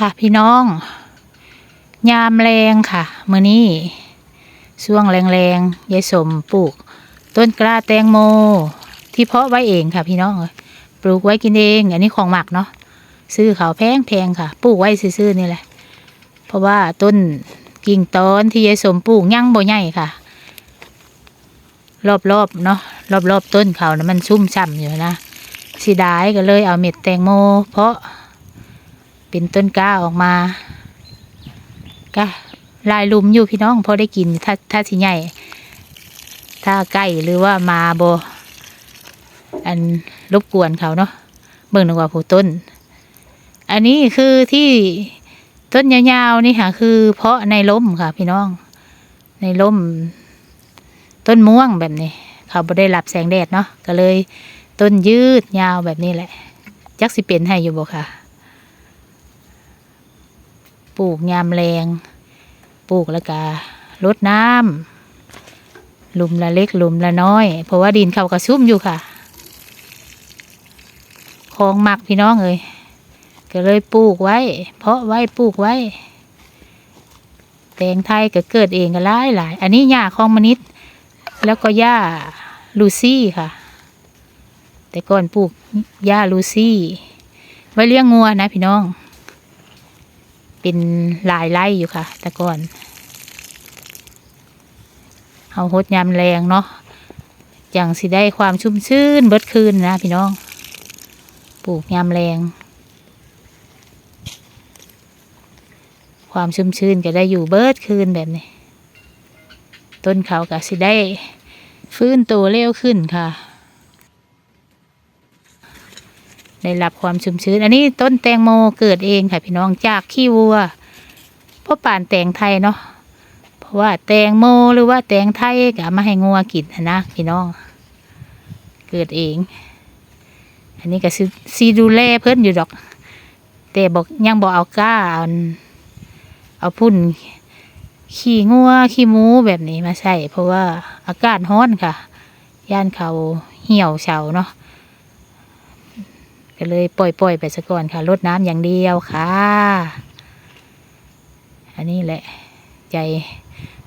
ค่ะพี่น้อง ยามแรงค่ะมื้อนี้ช่วงแรงๆยายสมปลูก ต้นกล้าแตงโม ที่เพาะไว้เองค่ะพี่น้องปลูกไว้กินเอง อันนี้ของหมักเนาะซื้อเขาแพงแพงๆค่ะปลูกไว้ซื่อๆนี่แหละ เพราะว่าต้นกิ่งตอนที่ยายสมปลูกยั่งบ่ใหญ่ค่ะ รอบๆเนาะรอบๆต้นเขานะมันชุ่มฉ่ำอยู่นะสีดายก็เลยเอาเม็ดแตงโม เพาะ เป็นต้นกล้าออกมาก็ลายลุมอยู่พี่น้องพอได้กินถ้าถ้าสิใหญ่ถ้าใกล้หรือว่ามาโบอันรบกวนเขาเนาะเบิ่งหนึ่งว่าผู้ต้น อันนี้คือที่ต้นยาวๆนี่ค่ะ คือเพาะในร่มค่ะ พี่น้อง ในร่มต้นม่วงแบบนี้ เขาบ่ได้รับแสงแดดเนาะก็เลย ต้นยืดยาวแบบนี้แหละ จักสิเป็นให้อยู่บ่ค่ะ ปลูกยามแรงปลูกแล้วก็รดน้ำหลุมละเล็กหลุมละน้อย เพราะว่าดินเขากระซุ่มอยู่ค่ะของหมักพี่น้องเอ้ยก็เลยปลูกไว้ เพาะไว้ปลูกไว้ แตงไทยก็เกิดเองก็หลายหลาย อันนี้หญ้าของมนิดแล้วก็หญ้าลูซี่ค่ะ แต่ก่อนปลูกหญ้าลูซี่ ไว้เลี้ยงงัวนะพี่น้อง เป็นหลายไร่อยู่ค่ะ แต่ก่อนเอาหดยามแรงเนาะอย่างสิได้ความชุ่มชื่นเบิดคืนนะพี่น้อง ปลูกยามแรง ความชุ่มชื่นก็ได้อยู่เบิดคืนแบบนี้ ต้นเขาก็สิได้ฟื้นตัวเร็วขึ้นค่ะ ได้รับความชุ่มชื้น อันนี้ต้นแตงโมเกิดเองค่ะพี่น้องจากขี้วัวพราะป่านแตงไทยเนาะเพราะว่าแตงโมหรือว่าแตงไทยก็มาให้งัวกินนะพี่น้อง เกิดเอง อันนี้ก็ซีดูแลเพิ่นอยู่ดอก แต่บอกยังบอกเอาก้าเอาเอาพุ่นขี้งัวขี้หมูแบบนี้มาใส่เพราะว่าอากาศร้อนค่ะ ย่านเขาเหี่ยวเฉาเนาะ ก็เลยปล่อยปล่อยๆไปซะก่อนค่ะลดน้ำอย่างเดียวค่ะ อันนี้แหละใจ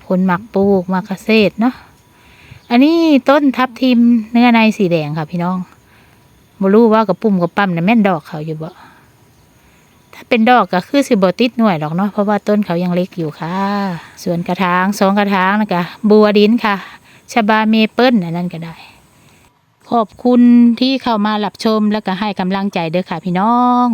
คนหมักปลูกหมักเกษตรเนาะอันนี้ต้นทับทิมเนื้อในสีแดงค่ะพี่น้องบรู้ว่ากระปุ่มกระปั๊มเนี่ยแม่นดอกเขาอยู่บ่ถ้าเป็นดอกก็คือสิบติดหน่วยดอกเนาะเพราะว่าต้นเขายังเล็กอยู่ค่ะ ส่วนกระถางสองกระถางนะคะบัวดินค่ะชบาเมเปิลอันนั้นก็ได้ ขอบคุณที่เข้ามารับชมแล้วก็ให้กำลังใจเด้อค่ะพี่น้อง